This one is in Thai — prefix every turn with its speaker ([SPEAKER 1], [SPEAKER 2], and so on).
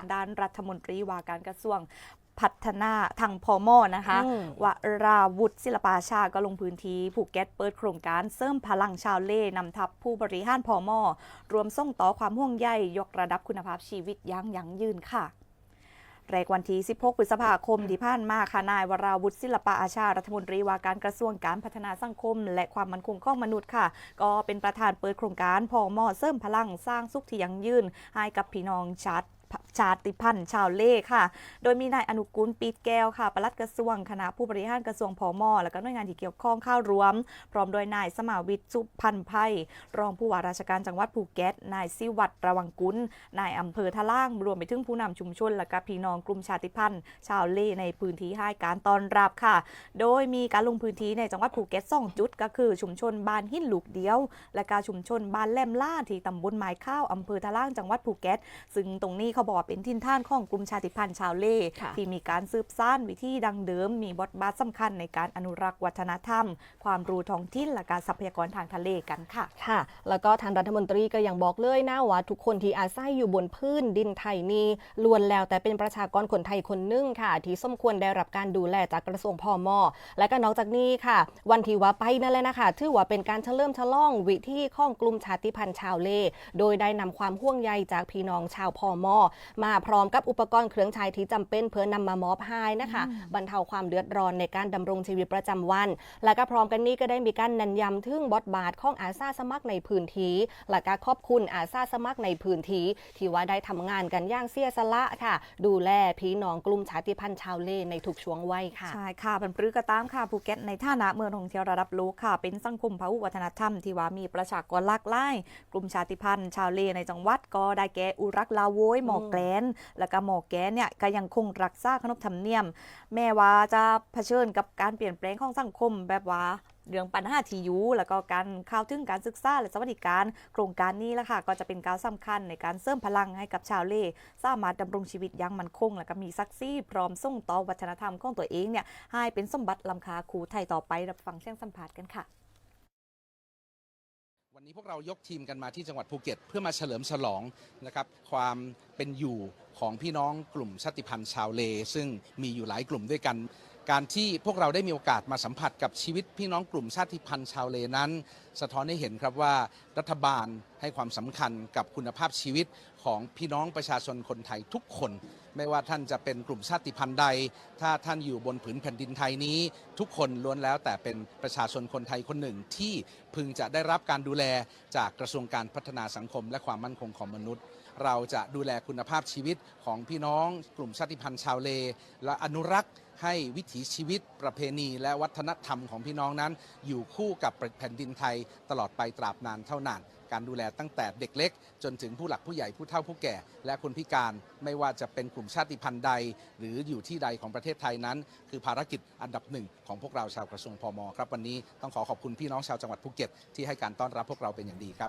[SPEAKER 1] างด้านรัฐมนตรีว่าการกระทรวงพัฒนาทางพมนะคะ
[SPEAKER 2] อืม
[SPEAKER 1] วราวุฒิศิลปาชาก็ลงพื้นที่ภูเก็ตเปิดโครงการเสริมพลังชาวเล่นำทัพผู้บริหารพมรวมส่งต่อความห่วงใยยกระดับคุณภาพชีวิตอยังยั่งยืนค่ะแรกวันที่ 16 พฤษภาคมที่ผ่านมาค่ะนายวราวุฒิศิลปะอาชา รัฐมนตรีว่าการกระทรวงการพัฒนาสังคม และความมั่นคงของมนุษย์ค่ะ ก็เป็นประธานเปิดโครงการพอมอเสริมพลังสร้างสุขที่ยั่งยืนให้กับพี่น้องชาติชาติพันธ์ชาวเล่ค่ะ โดยมีนายอนุกูลปีดแก้วค่ะปลัดกระทรวงคณะผู้บริหารกระทรวงพอมอและก็หน่วยงานที่เกี่ยวข้องเข้ารวม พร้อมโดยนายสมาวิทย์สุพันธ์ไพรรองผู้ว่าราชการจังหวัดภูเก็ต นายสิวัตรระวังกุลนายอำเภอทะล่าง รวมไปถึงผู้นำชุมชนและก็พี่น้องกลุ่มชาติพันธ์ชาวเล่ในพื้นที่ให้การต้อนรับค่ะ โดยมีการลงพื้นที่ในจังหวัดภูเก็ตสองจุด ก็คือชุมชนบ้านหินลูกเดียว และก็ชุมชนบ้านแหลมล่าที่ตำบลไม้ข้าวอำเภอทะล่างจังหวัดภูเก็ต ซึ่งตรงนี้เขาบอกว่าเป็นทินท่านของกลุ่มชาติพันธุ์ชาวเล่
[SPEAKER 2] ค่ะ
[SPEAKER 1] ที่มีการสืบสานวิธีดังเดิม มีบทบาทสำคัญในการอนุรักษ์วัฒนธรรม ความรู้ท้องถิ่นและการทรัพยากรทางทะเลกันค่ะ
[SPEAKER 2] ค่ะ แล้วก็ทางรัฐมนตรีก็ยังบอกเลยนะว่าทุกคนที่อาศัยอยู่บนพื้นดินไทยนี้ล้วนแล้วแต่เป็นประชากรคนไทยคนหนึ่งค่ะที่สมควรได้รับการดูแลจากกระทรวงพมและก็นอกจากนี้ค่ะ วันที่ว่าไปนั่นแหละนะคะถือว่าเป็นการเฉลิมฉลองวิธีของกลุ่มชาติพันธุ์ชาวเล่โดยได้นำความห่วงใยจากพี่น้องชาวพมมาพร้อมกับอุปกรณ์เครื่องใช้ที่จำเป็นเพื่อนำมามอบให้นะคะบรรเทาความเดือดร้อนในการดำรงชีวิตประจำวัน และก็พร้อมกันนี้ก็ได้มีการนันยำถึงบทบาทของอาสาสมัครในพื้นที่และก็ขอบคุณอาสาสมัครในพื้นที่ที่ว่าได้ทำงานกันอย่างเสียสละค่ะ ดูแลพี่น้องกลุ่มชาติพันธุ์ชาวเล่ในทุกช่วงวัยค่ะ
[SPEAKER 1] ใช่ค่ะเป็นปรื้อกระตามค่ะภูเก็ตในฐานะเมืองท่องเที่ยวระดับโลกค่ะ เป็นสังคมพหุวัฒนธรรมที่ว่ามีประชากรหลากหลายกลุ่มชาติพันธุ์ชาวเลในจังหวัดก็ได้แก่อุรักลาโวยหมอกแกลนแล้วก็หมอกแกนเนี่ยก็ยังคงรักษาขนบธรรมเนียม แม้ว่าจะเผชิญกับการเปลี่ยนแปลงของสังคมแบบว่าเรื่องปัญหาทียูแล้วก็การข้าวถึงการศึกษาและสวัสดิการ โครงการนี้แหละค่ะ ก็จะเป็นก้าวสำคัญในการเสริมพลังให้กับชาวเล่สามารถดำรงชีวิตอยังมั่นคง และก็มีศักดิ์ศรีพร้อมส่งต่อวัฒนธรรมของตัวเองเนี่ยให้เป็นสมบัติล้ำคาคูไทยต่อไปรับฟังเสียงสัมภาษณ์กันค่ะ
[SPEAKER 3] วันนี้พวกเรายกทีมกันมาที่จังหวัดภูเก็ต เพื่อมาเฉลิมฉลองนะครับความเป็นอยู่ของพี่น้องกลุ่มชาติพันธุ์ชาวเล ซึ่งมีอยู่หลายกลุ่มด้วยกัน การที่พวกเราได้มีโอกาสมาสัมผัสกับชีวิตพี่น้องกลุ่มชาติพันธุ์ชาวเลนั้น สะท้อนให้เห็นครับว่ารัฐบาล ให้ความสำคัญกับคุณภาพชีวิตของพี่น้องประชาชนคนไทยทุกคน ไม่ว่าท่านจะเป็นกลุ่มชาติพันธุ์ใด ถ้าท่านอยู่บนผืนแผ่นดินไทยนี้ ทุกคนล้วนแล้วแต่เป็นประชาชนคนไทยคนหนึ่งที่พึงจะได้รับการดูแลจากกระทรวงการพัฒนาสังคม และความมั่นคงของมนุษย์ เราจะดูแลคุณภาพชีวิตของพี่น้องกลุ่มชาติพันธุ์ชาวเล และอนุรักษ์ให้วิถีชีวิตประเพณี และวัฒนธรรมของพี่น้องนั้น อยู่คู่กับแผ่นดินไทยตลอดไปตราบนานเท่านาน การดูแลตั้งแต่เด็กเล็ก จนถึงผู้หลักผู้ใหญ่ผู้เฒ่าผู้แก่ และคนพิการไม่ว่าจะเป็นกลุ่มชาติพันธุ์ใด หรืออยู่ที่ใดของประเทศไทยนั้น คือภารกิจอันดับหนึ่งของพวกเราชาวกระทรวงพมครับวันนี้ต้องขอขอบคุณพี่น้องชาวจังหวัดภูเก็ตที่ให้การต้อนรับพวกเราเป็นอย่างดีครับ